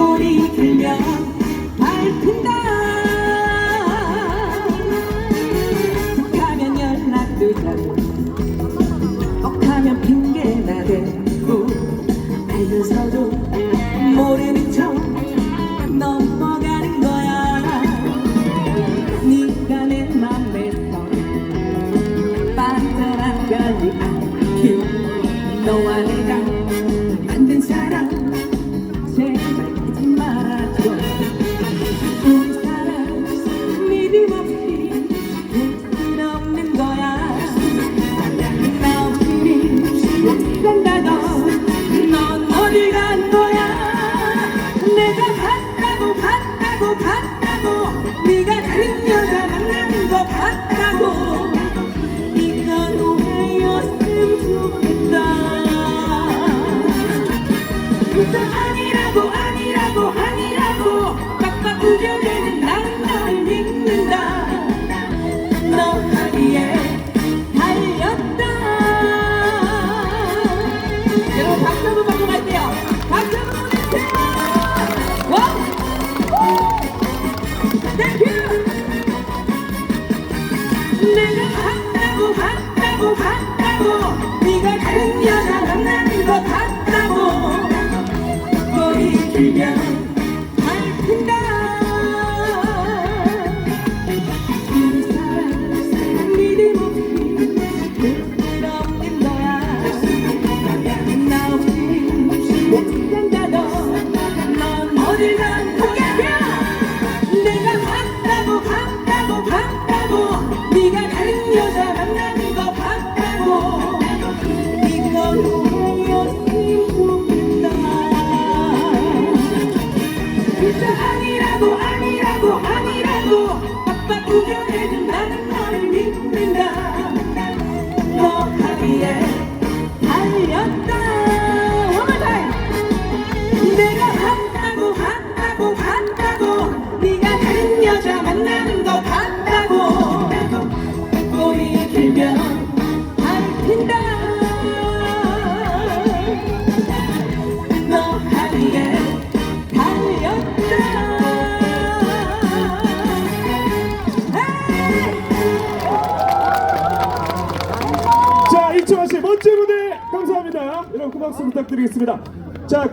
꼬리 길면 밟힌다. 가면 연락도 자고 억하면 핑계나 대고 알면서도 모르는 척 넘어가는 거야. 네가 내 맘에서 빠져나가지 않길 네가 다른 여자 만나는 거 봤다 봤다고. 봤다고 네가 다른 여자 만나는 거 봤다고. 꼬리 길면 아니라고 아니라고 아니라고 빡빡 우겨대는 나는 너를 믿는다 자, 이청아 씨 멋진 무대 감사합니다. 여러분 큰 박수 부탁드리겠습니다. 자,